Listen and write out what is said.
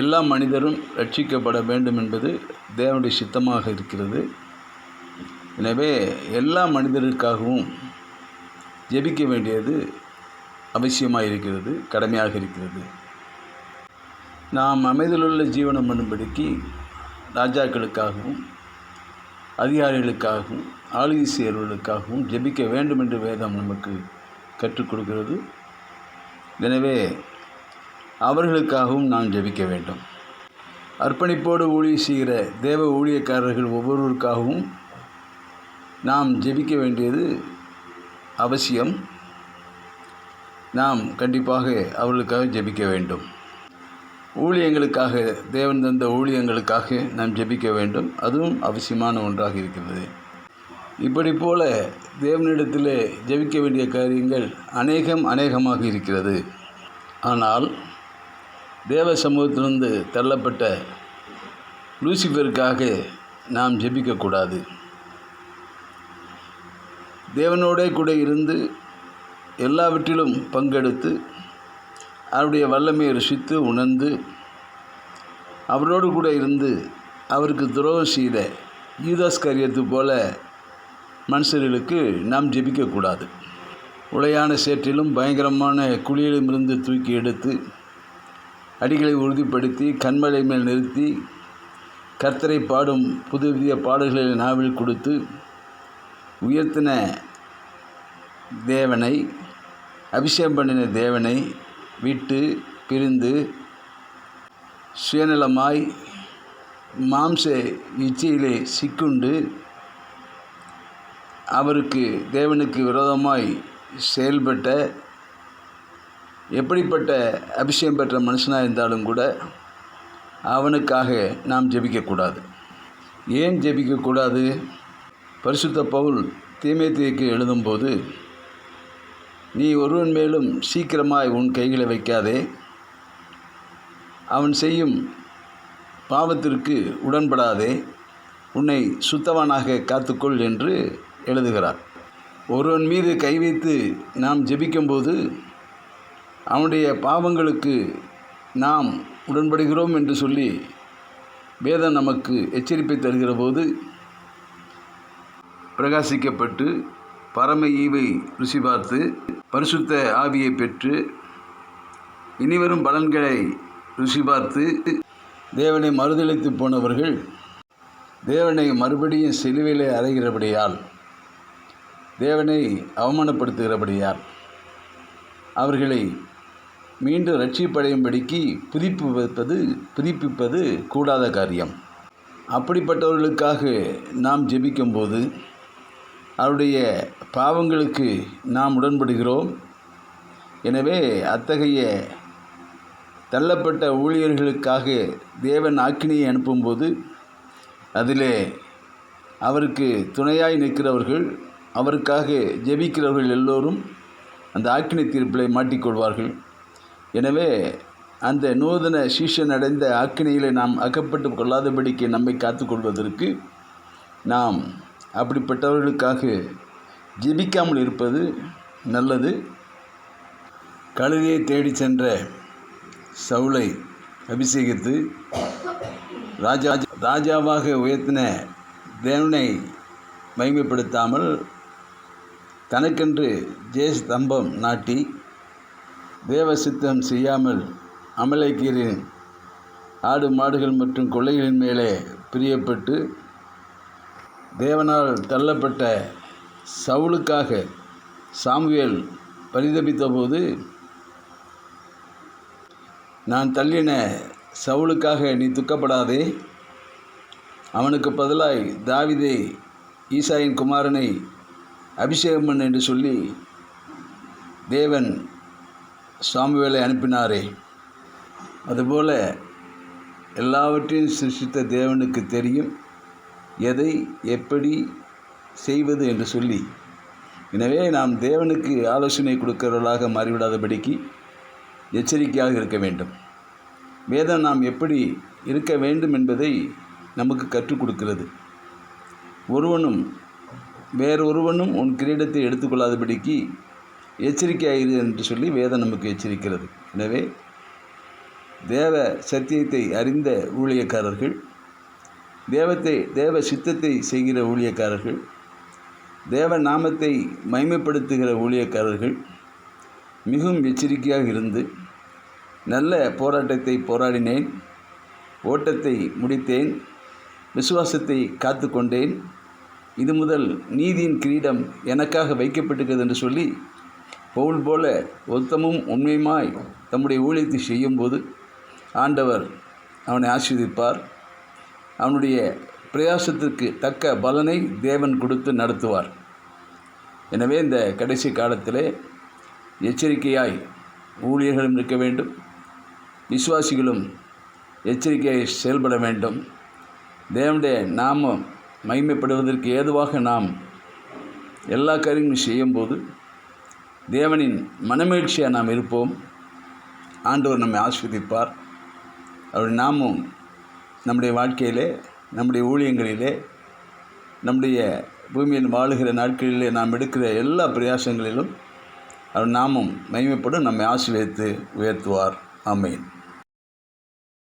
எல்லா மனிதரும் ரட்சிக்கப்பட வேண்டும் என்பது தேவனுடைய சித்தமாக இருக்கிறது. எனவே எல்லா மனிதருக்காகவும் ஜெபிக்க வேண்டியது அவசியமாக இருக்கிறது கடமையாக இருக்கிறது. நாம் அமைதலுள்ள ஜீவனம் பண்ணும்படிக்கு ராஜாக்களுக்காகவும் அதிகாரிகளுக்காகவும் ஆளுகை செயல்களுக்காகவும் ஜெபிக்க வேண்டும் என்று வேதம் நமக்கு கற்றுக் கொடுக்கிறது. எனவே அவர்களுக்காகவும் நாம் ஜெபிக்க வேண்டும். அர்ப்பணிப்போடு ஊழியம் செய்கிற தேவ ஊழியக்காரர்கள் ஒவ்வொருவருக்காகவும் நாம் ஜெபிக்க வேண்டியது அவசியம். நாம் கண்டிப்பாக அவர்களுக்காக ஜெபிக்க வேண்டும். ஊழியங்களுக்காக தேவன் தந்த ஊழியங்களுக்காக நாம் ஜெபிக்க வேண்டும். அதுவும் அவசியமான ஒன்றாக இருக்கிறது. இப்படி போல தேவனிடத்தில் ஜெபிக்க வேண்டிய காரியங்கள் அநேகம் அநேகமாக இருக்கிறது. ஆனால் தேவ சமூகத்திலிருந்து தள்ளப்பட்ட லூசிஃபருக்காக நாம் ஜெபிக்கக்கூடாது. தேவனோடே கூட இருந்து எல்லாவற்றிலும் பங்கெடுத்து அவருடைய வல்லமையை ருசித்து உணர்ந்து அவரோடு கூட இருந்து அவருக்கு துரோகம் செய்த யூதாஸ் காரியத்து போல மனுஷர்களுக்கு நாம் ஜெபிக்கக்கூடாது. உளையான சேற்றிலும் பயங்கரமான குழியிலும் இருந்து தூக்கி எடுத்து அடிகளை உறுதிப்படுத்தி கண்மலை மேல் நிறுத்தி கர்த்தரை பாடும் புது புதிய பாடல்களை நாவில் கொடுத்து உயர்த்தின தேவனை அபிஷேகம் பண்ணின தேவனை விட்டு பிரிந்து சுயநலமாய் மாம்ச இச்சையிலே சிக்குண்டு அவருக்கு தேவனுக்கு விரோதமாய் செயல்பட்ட எப்படிப்பட்ட அபிஷேகம் பெற்ற மனுஷனாக இருந்தாலும் கூட அவனுக்காக நாம் ஜெபிக்கக்கூடாது. ஏன் ஜெபிக்கக்கூடாது? பரிசுத்த பவுல் தீமைத்தேக்கு எழுதும்போது நீ ஒருவன் மேலும் சீக்கிரமாய் உன் கைகளை வைக்காதே. அவன் செய்யும் பாவத்திற்கு உடன்படாதே. உன்னை சுத்தவானாக காத்துக்கொள் என்று எழுதுகிறார். ஒருவன் மீது கை வைத்து நாம் ஜெபிக்கும்போது அவனுடைய பாவங்களுக்கு நாம் உடன்படுகிறோம் என்று சொல்லி வேதம் நமக்கு எச்சரிப்பை தருகிற போது பிரகாசிக்கப்பட்டு பரம ஈவை ருசி பார்த்து பரிசுத்த ஆவியை பெற்று இனிவரும் பலன்களை ருசி பார்த்து தேவனை மறுதளித்து போனவர்கள் தேவனை மறுபடியும் சிலுவையில் அறைகிறபடியால் தேவனை அவமானப்படுத்துகிறபடியால் அவர்களை மீண்டும் ரட்சிப்படையும்படிக்கு புதுப்பிப்பது புதுப்பிப்பது கூடாத காரியம். அப்படிப்பட்டவர்களுக்காக நாம் ஜெபிக்கும்போது அவருடைய பாவங்களுக்கு நாம் உடன்படுகிறோம். எனவே அத்தகைய தள்ளப்பட்ட ஊழியர்களுக்காக தேவன் ஆக்கினியை அனுப்பும்போது அதிலே அவருக்கு துணையாய் நிற்கிறவர்கள் அவருக்காக ஜெபிக்கிறவர்கள் எல்லோரும் அந்த ஆக்கினை தீர்ப்பிலை மாட்டிக்கொள்வார்கள். எனவே அந்த நூதன சீஷன் அடைந்த ஆக்கினையிலே நாம் அகப்பட்டு கொள்ளாதபடிக்கு நம்மை காத்துக்கொள்வதற்கு நாம் அப்படிப்பட்டவர்களுக்காக ஜெபிக்காமல் இருப்பது நல்லது. கழுதையை தேடி சென்ற சவுளை அபிஷேகித்து ராஜா ராஜாவாக உயர்த்தின தேவனை மகிமைப்படுத்தாமல் தனக்கென்று ஜெய ஸ்தம்பம் நாட்டி தேவ சித்தம் செய்யாமல் அமலைக்கீரின் ஆடு மாடுகள் மற்றும் கொள்ளைகளின் மேலே பிரியப்பட்டு தேவனால் தள்ளப்பட்ட சவுளுக்காக சாமுவேல் பரிதபித்தபோது நான் தள்ளின சவுளுக்காக நீ துக்கப்படாதே. அவனுக்கு பதிலாய் தாவிதை ஈசாயின் குமாரனை அபிஷேகம் என்று சொல்லி தேவன் சாமுவேலை அனுப்பினாரே. அதுபோல் எல்லாவற்றையும் சிருஷ்டித்த தேவனுக்கு தெரியும் எதை எப்படி செய்வது என்று சொல்லி. எனவே நாம் தேவனுக்கு ஆலோசனை கொடுக்கிறவர்களாக மாறிவிடாதபடிக்கு எச்சரிக்கையாக இருக்க வேண்டும். வேதம் நாம் எப்படி இருக்க வேண்டும் என்பதை நமக்கு கற்றுக் கொடுக்கிறது. ஒருவனும் வேறு ஒருவனும் உன் கிரீடத்தை எடுத்துக்கொள்ளாதபடிக்கு எச்சரிக்கையாயிரு என்று சொல்லி வேதம் நமக்கு எச்சரிக்கிறது. எனவே தேவ சத்தியத்தை அறிந்த ஊழியக்காரர்கள் தேவத்தை தேவ சித்தத்தை செய்கிற ஊழியக்காரர்கள் தேவ நாமத்தை மைமைப்படுத்துகிற ஊழியக்காரர்கள் மிகவும் எச்சரிக்கையாக இருந்து நல்ல போராட்டத்தை போராடினேன் ஓட்டத்தை முடித்தேன் விசுவாசத்தை காத்து கொண்டேன் இது முதல் நீதியின் கிரீடம் எனக்காக வைக்கப்பட்டிருக்கிறது என்று சொல்லி பவுல் போல ஒத்தமும் உண்மையுமாய் தம்முடைய ஊழியத்தை செய்யும்போது ஆண்டவர் அவனை ஆசீர்வதிப்பார். அவனுடைய பிரயாசத்திற்கு தக்க பலனை தேவன் கொடுத்து நடத்துவார். எனவே இந்த கடைசி காலத்திலே எச்சரிக்கையாய் ஊழியர்களும் இருக்க வேண்டும். விசுவாசிகளும் எச்சரிக்கையாய் செயல்பட வேண்டும். தேவனுடைய நாமம் மகிமைப்படுவதற்கு ஏதுவாக நாம் எல்லா காரியங்களும் செய்யும்போது தேவனின் மனமகிழ்ச்சியாக நாம் இருப்போம். ஆண்டவர் நம்மை ஆஸ்வதிப்பார் அவருடைய நாமும் நம்முடைய வாழ்க்கையிலே நம்முடைய ஊழியங்களிலே நம்முடைய பூமியில் வாழுகிற நாட்களிலே நாம் எடுக்கிற எல்லா பிரயாசங்களிலும் அவர் நாமும் மகிமைப்படும் நம்மை ஆசீர்வதித்து உயர்த்துவார். ஆமென்.